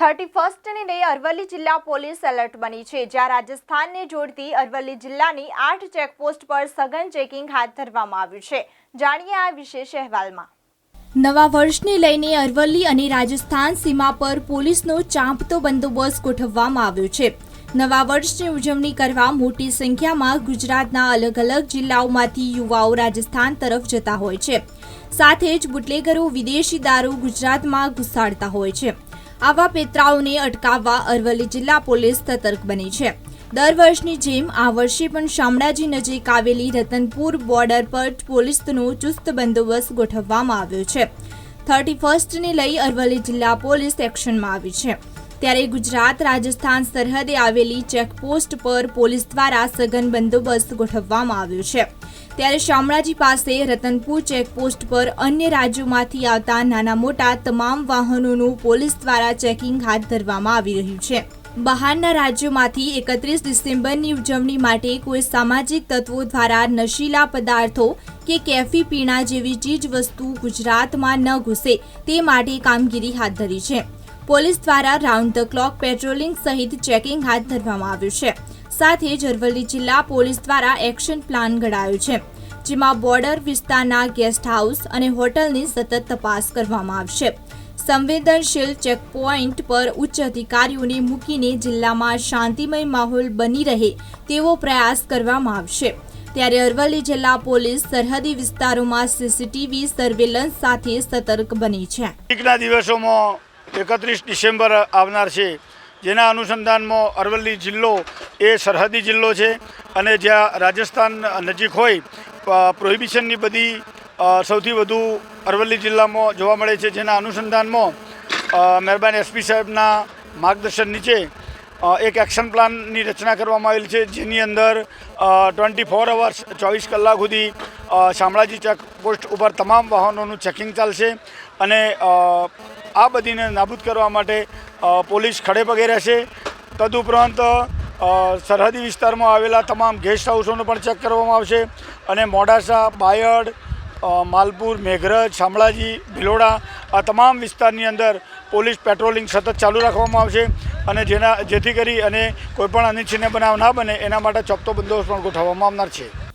Thirty ફર્સ્ટને લઈ અરવલ્લી જિલ્લા police alert બની છે, જ્યાં રાજસ્થાનને જોડતી અરવલ્લી જિલ્લાની આઠ ચેકપોસ્ટ પર સઘન ચેકિંગ હાથ ધરવામાં આવ્યું છે. જાણીએ આ વિશેષ અહેવાલમાં. નવા વર્ષને લઈને અરવલ્લી અને રાજસ્થાન સીમા પર પોલીસનો ચાંપતો બંદોબસ્ત ગોઠવવામાં આવ્યો છે. નવા વર્ષની ઉજવણી કરવા મોટી સંખ્યામાં ગુજરાતના અલગ અલગ જિલ્લાઓમાંથી યુવાઓ રાજસ્થાન તરફ જતા હોય છે. સાથે જ બુટલેગરો વિદેશી દારૂ ગુજરાતમાં ઘુસાડતા હોય છે. આવા પેતરાઓને અટકાવવા અરવલ્લી જિલ્લા પોલીસ સતર્ક બની છે. દર વર્ષની જેમ આ વર્ષે પણ શામળાજી નજીક આવેલી રતનપુર બોર્ડર પર પોલીસનો ચુસ્ત બંદોબસ્ત ગોઠવવામાં આવ્યો છે. થર્ટી ફર્સ્ટને લઈ અરવલ્લી જિલ્લા પોલીસ એક્શનમાં આવી છે. ત્યારે ગુજરાત રાજસ્થાન સરહદે આવેલી ચેકપોસ્ટ પર પોલીસ દ્વારા સઘન બંદોબસ્ત ગોઠવવામાં આવ્યો છે. ત્યારે શામળાજી પાસે રતનપુર ચેકપોસ્ટ પર અન્ય રાજ્યોમાંથી આવતા નાના મોટા તમામ વાહનોનું પોલીસ દ્વારા ચેકિંગ હાથ ધરવામાં આવી રહ્યું છે. બહારના રાજ્યોમાંથી એકત્રીસ ડિસેમ્બરની ઉજવણી માટે કોઈ સામાજિક તત્વો દ્વારા નશીલા પદાર્થો કે કેફી પીણા જેવી ચીજ વસ્તુ ગુજરાતમાં ન ઘૂસે તે માટે કામગીરી હાથ ધરી છે. પોલીસ દ્વારા રાઉન્ડ ધ ક્લોક પેટ્રોલિંગ સહિત ચેકિંગ હાથ ધરવામાં આવ્યું છે. સાથે અરવલ્લી જિલ્લા પોલીસ દ્વારા એક્શન પ્લાન ઘડાયો છે, જેમાં બોર્ડર વિસ્તારના ગેસ્ટ હાઉસ અને હોટલની સતત તપાસ કરવામાં આવશે. સંવેદનશીલ ચેકપોઇન્ટ પર ઉચ્ચ અધિકારીઓને મૂકીને જિલ્લામાં શાંતિમય માહોલ બની રહે તેવો પ્રયાસ કરવામાં આવશે. ત્યારે અરવલ્લી જિલ્લા પોલીસ સરહદી વિસ્તારોમાં સીસીટીવી સર્વેલન્સ સાથે સતર્ક બની છે. દિવસોમાં એકત્રીસ ડિસેમ્બર આવનાર છે. જેના અનુસંધાનમાં અરવલ્લી જિલ્લો એ સરહદી જિલ્લો છે અને જ્યાં રાજસ્થાન નજીક હોય પ્રોહિબિશનની બધી સૌથી વધુ અરવલ્લી જિલ્લામાં જોવા મળે છે. જેના અનુસંધાનમાં મહેરબાન એસપી સાહેબના માર્ગદર્શન નીચે એક એક્શન પ્લાનની રચના કરવામાં આવેલી છે. જેની અંદર ટ્વેન્ટી ફોર અવર્સ ચોવીસ કલાક સુધી શામળાજી ચેકપોસ્ટ ઉપર તમામ વાહનોનું ચેકિંગ ચાલશે અને આ બધીને નાબૂદ કરવા માટે પોલીસ ખડે પગે રહેશે. તદુપરાંત સરહદી વિસ્તારમાં આવેલા તમામ ગેસ્ટ હાઉસોનું પણ ચેક કરવામાં આવશે અને મોડાસા, બાયડ માલપુર, મેઘરજ, શામળાજી, ભિલોડા આ તમામ વિસ્તારની અંદર પોલીસ પેટ્રોલિંગ સતત ચાલુ રાખવામાં આવશે અને જેના, જેથી કરી અને કોઈપણ અનિચ્છનીય બનાવ ના બને એના માટે ચોક્કસ બંદોબસ્ત પણ ગોઠવવામાં આવનાર છે.